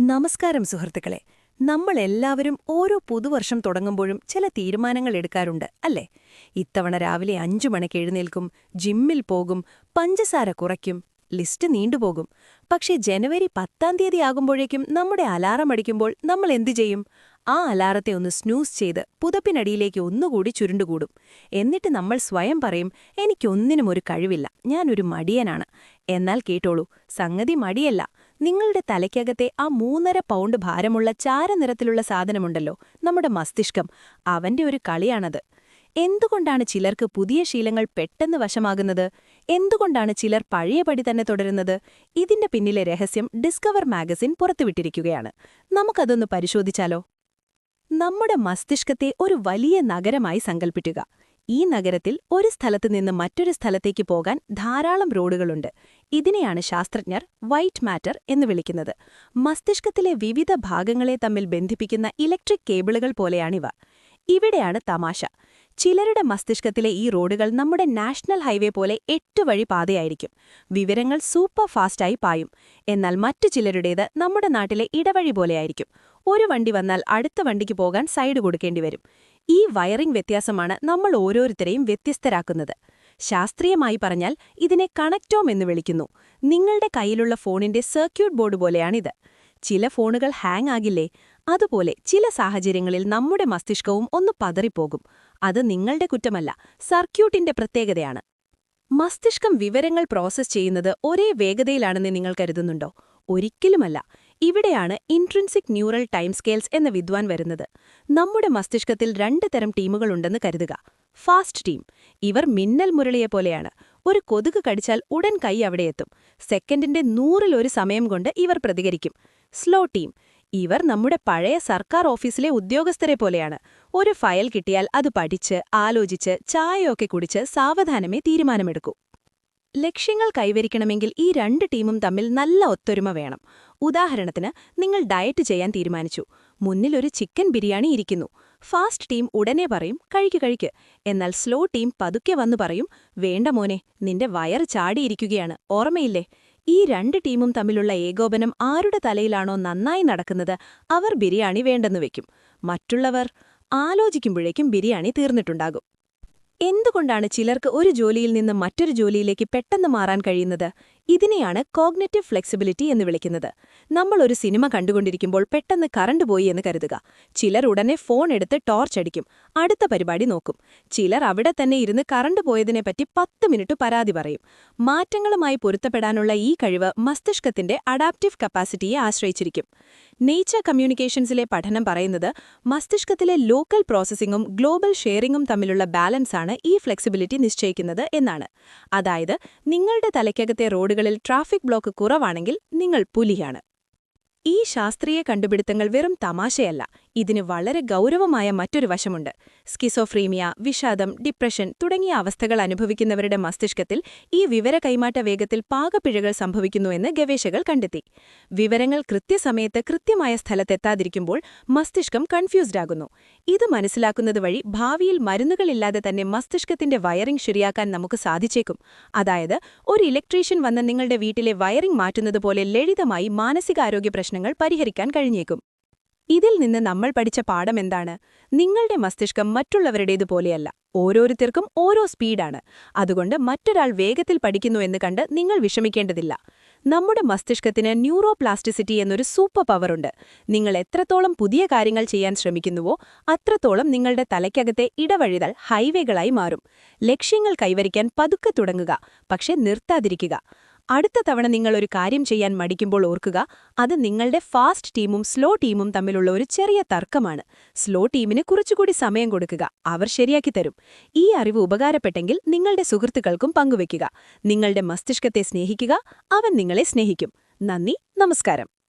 നമസ്കാരം സുഹൃത്തുക്കളെ. നമ്മൾ എല്ലാവരും ഓരോ പുതുവർഷം തുടങ്ങുമ്പോഴും ചില തീരുമാനങ്ങൾ എടുക്കാറുണ്ട് അല്ലേ? ഇത്തവണ രാവിലെ അഞ്ചു മണിക്ക് എഴുന്നേൽക്കും ജിമ്മിൽ പോകും പഞ്ചസാര കുറയ്ക്കും ലിസ്റ്റ് നീണ്ടുപോകും. പക്ഷേ ജനുവരി പത്താം തീയതി ആകുമ്പോഴേക്കും നമ്മുടെ അലാറം അടിക്കുമ്പോൾ നമ്മൾ എന്തു ചെയ്യും? ആ അലാറത്തെ ഒന്ന് സ്നൂസ് ചെയ്ത് പുതപ്പിനടിയിലേക്ക് ഒന്നുകൂടി ചുരുണ്ടുകൂടും. എന്നിട്ട് നമ്മൾ സ്വയം പറയും എനിക്കൊന്നിനും ഒരു കഴിവില്ല ഞാനൊരു മടിയനാണ്. എന്നാൽ കേട്ടോളൂ സംഗതി മടിയല്ല. നിങ്ങളുടെ തലയ്ക്കകത്തെ ആ മൂന്നര പൗണ്ട് ഭാരമുള്ള ചാരനിറത്തിലുള്ള സാധനമുണ്ടല്ലോ നമ്മുടെ മസ്തിഷ്കം. അവന്റെ ഒരു കളിയാണത്. എന്തുകൊണ്ടാണ് ചിലർക്ക് പുതിയ ശീലങ്ങൾ പെട്ടെന്ന് വശമാകുന്നത്? എന്തുകൊണ്ടാണ് ചിലർ പഴയപടി തന്നെ തുടരുന്നത്? ഇതിന്റെ പിന്നിലെ രഹസ്യം ഡിസ്കവർ മാഗസിൻ പുറത്തുവിട്ടിരിക്കുകയാണ്. നമുക്കതൊന്ന് പരിശോധിച്ചാലോ? നമ്മുടെ മസ്തിഷ്കത്തെ ഒരു വലിയ നഗരമായി സങ്കൽപ്പിക്കുക. ഈ നഗരത്തിൽ ഒരു സ്ഥലത്ത് നിന്ന് മറ്റൊരു സ്ഥലത്തേക്ക് പോകാൻ ധാരാളം റോഡുകളുണ്ട്. ഇതിനെയാണ് ശാസ്ത്രജ്ഞർ വൈറ്റ് മാറ്റർ എന്ന് വിളിക്കുന്നത്. മസ്തിഷ്കത്തിലെ വിവിധ ഭാഗങ്ങളെ തമ്മിൽ ബന്ധിപ്പിക്കുന്ന ഇലക്ട്രിക് കേബിളുകൾ പോലെയാണിവ. ഇവിടെയാണ് തമാശ. ചിലരുടെ മസ്തിഷ്കത്തിലെ ഈ റോഡുകൾ നമ്മുടെ നാഷണൽ ഹൈവേ പോലെ എട്ട് വഴി പാതയായിരിക്കും. വിവരങ്ങൾ സൂപ്പർ ഫാസ്റ്റായി പായും. എന്നാൽ മറ്റു ചിലരുടേത് നമ്മുടെ നാട്ടിലെ ഇടവഴി പോലെയായിരിക്കും. ഒരു വണ്ടി വന്നാൽ അടുത്ത വണ്ടിക്ക് പോകാൻ സൈഡ് കൊടുക്കേണ്ടി വരും. ഈ വയറിംഗ് വ്യത്യാസമാണ് നമ്മൾ ഓരോരുത്തരെയും വ്യത്യസ്തരാക്കുന്നത്. ശാസ്ത്രീയമായി പറഞ്ഞാൽ ഇതിനെ കണക്റ്റോം എന്ന് വിളിക്കുന്നു. നിങ്ങളുടെ കയ്യിലുള്ള ഫോണിന്റെ സർക്യൂട്ട് ബോർഡ് പോലെയാണിത്. ചില ഫോണുകൾ ഹാങ് ആകില്ലേ? അതുപോലെ ചില സാഹചര്യങ്ങളിൽ നമ്മുടെ മസ്തിഷ്കവും ഒന്ന് പതറിപ്പോകും. അത് നിങ്ങളുടെ കുറ്റമല്ല സർക്യൂട്ടിന്റെ പ്രത്യേകതയാണ്. മസ്തിഷ്കം വിവരങ്ങൾ പ്രോസസ് ചെയ്യുന്നത് ഒരേ വേഗതയിലാണെന്ന് നിങ്ങൾ കരുതുന്നുണ്ടോ? ഒരിക്കലുമല്ല. ഇവിടെയാണ് ഇൻട്രൻസിക് ന്യൂറൽ ടൈം സ്കെയിൽസ് എന്ന വിദ്വാൻ വരുന്നത്. നമ്മുടെ മസ്തിഷ്കത്തിൽ രണ്ട് തരം ടീമുകളുണ്ടെന്ന് കരുതുക. ഫാസ്റ്റ് ടീം ഇവർ മിന്നൽ മുരളിയെ പോലെയാണ്. ഒരു കൊതുക് കടിച്ചാൽ ഉടൻ കൈ അവിടെയെത്തും സെക്കൻഡിന്റെ നൂറിലൊരു സമയം കൊണ്ട് ഇവർ പ്രതികരിക്കും. സ്ലോ ടീം ഇവർ നമ്മുടെ പഴയ സർക്കാർ ഓഫീസിലെ ഉദ്യോഗസ്ഥരെ പോലെയാണ്. ഒരു ഫയൽ കിട്ടിയാൽ അത് പഠിച്ച് ആലോചിച്ച് ചായയൊക്കെ കുടിച്ച് സാവധാനമേ തീരുമാനമെടുക്കൂ. ലക്ഷ്യങ്ങൾ കൈവരിക്കണമെങ്കിൽ ഈ രണ്ട് ടീമും തമ്മിൽ നല്ല ഒത്തൊരുമ വേണം. ഉദാഹരണത്തിന് നിങ്ങൾ ഡയറ്റ് ചെയ്യാൻ തീരുമാനിച്ചു. മുന്നിലൊരു ചിക്കൻ ബിരിയാണി ഇരിക്കുന്നു. ഫാസ്റ്റ് ടീം ഉടനെ പറയും കഴിക്ക് കഴിക്ക്. എന്നാൽ സ്ലോ ടീം പതുക്കെ വന്നു പറയും വേണ്ട മോനെ നിന്റെ വയർ ചാടിയിരിക്കുകയാണ്. ഓർമ്മയില്ലേ? ഈ രണ്ട് ടീമും തമ്മിലുള്ള ഏകോപനം ആരുടെ തലയിലാണോ നന്നായി നടക്കുന്നത് അവർ ബിരിയാണി വേണ്ടെന്ന് വെക്കും. മറ്റുള്ളവർ ആലോചിക്കുമ്പോഴേക്കും ബിരിയാണി തീർന്നിട്ടുണ്ടാകും. എന്തുകൊണ്ടാണ് ചിലർക്ക് ഒരു ജോലിയിൽ നിന്ന് മറ്റൊരു ജോലിയിലേക്ക് പെട്ടെന്ന് മാറാൻ കഴിയുന്നത്? ഇതിനെയാണ് കോഗ്നറ്റീവ് ഫ്ലെക്സിബിലിറ്റി എന്ന് വിളിക്കുന്നത്. നമ്മൾ ഒരു സിനിമ കണ്ടുകൊണ്ടിരിക്കുമ്പോൾ പെട്ടെന്ന് കറണ്ട് പോയി എന്ന് കരുതുക. ചിലർ ഉടനെ ഫോൺ എടുത്ത് ടോർച്ച് അടിക്കും. അടുത്ത പരിപാടി നോക്കും. ചിലർ അവിടെ തന്നെ ഇരുന്ന് കറണ്ട് പോയതിനെപ്പറ്റി പത്ത് മിനിറ്റ് പരാതി പറയും. മാറ്റങ്ങളുമായി പൊരുത്തപ്പെടാനുള്ള ഈ കഴിവ് മസ്തിഷ്കത്തിന്റെ അഡാപ്റ്റീവ് കപ്പാസിറ്റിയെ ആശ്രയിച്ചിരിക്കും. നേച്ചർ കമ്മ്യൂണിക്കേഷൻസിലെ പഠനം പറയുന്നത് മസ്തിഷ്കത്തിലെ ലോക്കൽ പ്രോസസ്സിംഗും ഗ്ലോബൽ ഷെയറിംഗും തമ്മിലുള്ള ബാലൻസാണ് ഈ ഫ്ലെക്സിബിലിറ്റി നിശ്ചയിക്കുന്നത് എന്നാണ്. അതായത് നിങ്ങളുടെ തലയ്ക്കകത്തെ റോഡുകളിൽ ട്രാഫിക് ബ്ലോക്ക് കുറവാണെങ്കിൽ നിങ്ങൾ പുലിയാണ്. ഈ ശാസ്ത്രീയ കണ്ടുപിടുത്തങ്ങൾ വെറും തമാശയല്ല. ഇതിന് വളരെ ഗൗരവമായ മറ്റൊരു വശമുണ്ട്. സ്കിസോഫ്രീമിയ വിഷാദം ഡിപ്രഷൻ തുടങ്ങിയ അവസ്ഥകൾ അനുഭവിക്കുന്നവരുടെ മസ്തിഷ്കത്തിൽ ഈ വിവര കൈമാറ്റ വേഗത്തിൽ പാകപ്പിഴകൾ സംഭവിക്കുന്നുവെന്ന് ഗവേഷകർ കണ്ടെത്തി. വിവരങ്ങൾ കൃത്യസമയത്ത് കൃത്യമായ സ്ഥലത്തെത്താതിരിക്കുമ്പോൾ മസ്തിഷ്കം കൺഫ്യൂസ്ഡ് ആകുന്നു. ഇത് മനസ്സിലാക്കുന്നത് വഴി ഭാവിയിൽ മരുന്നുകളില്ലാതെ തന്നെ മസ്തിഷ്കത്തിന്റെ വയറിംഗ് ശരിയാക്കാൻ നമുക്ക് സാധിച്ചേക്കും. അതായത് ഒരു ഇലക്ട്രീഷ്യൻ വന്ന് നിങ്ങളുടെ വീട്ടിലെ വയറിംഗ് മാറ്റുന്നതുപോലെ ലളിതമായി മാനസികാരോഗ്യ പ്രശ്നങ്ങൾ പരിഹരിക്കാൻ കഴിഞ്ഞേക്കും. ഇതിൽ നിന്ന് നമ്മൾ പഠിച്ച പാഠം എന്താണ്? നിങ്ങളുടെ മസ്തിഷ്കം മറ്റുള്ളവരുടേതുപോലെയല്ല ഓരോരുത്തർക്കും ഓരോ സ്പീഡാണ്. അതുകൊണ്ട് മറ്റൊരാൾ വേഗത്തിൽ പഠിക്കുന്നു എന്ന് കണ്ട് നിങ്ങൾ വിഷമിക്കേണ്ടതില്ല. നമ്മുടെ മസ്തിഷ്കത്തിന് ന്യൂറോപ്ലാസ്റ്റിസിറ്റി എന്നൊരു സൂപ്പർ പവറുണ്ട് നിങ്ങൾ എത്രത്തോളം പുതിയ കാര്യങ്ങൾ ചെയ്യാൻ ശ്രമിക്കുന്നുവോ അത്രത്തോളം നിങ്ങളുടെ തലയ്ക്കകത്തെ ഇടവഴിതൽ ഹൈവേകളായി മാറും. ലക്ഷ്യങ്ങൾ കൈവരിക്കാൻ പതുക്കെ തുടങ്ങുക പക്ഷെ നിർത്താതിരിക്കുക. അടുത്ത തവണ നിങ്ങൾ ഒരു കാര്യം ചെയ്യാൻ മടിക്കുമ്പോൾ ഓർക്കുക അത് നിങ്ങളുടെ ഫാസ്റ്റ് ടീമും സ്ലോ ടീമും തമ്മിലുള്ള ഒരു ചെറിയ തർക്കമാണ്. സ്ലോ ടീമിന് കുറച്ചുകൂടി സമയം കൊടുക്കുക അവർ ശരിയാക്കി തരും. ഈ അറിവ് ഉപകാരപ്പെട്ടെങ്കിൽ നിങ്ങളുടെ സുഹൃത്തുക്കൾക്കും പങ്കുവയ്ക്കുക. നിങ്ങളുടെ മസ്തിഷ്കത്തെ സ്നേഹിക്കുക അവൻ നിങ്ങളെ സ്നേഹിക്കും. നന്ദി നമസ്കാരം.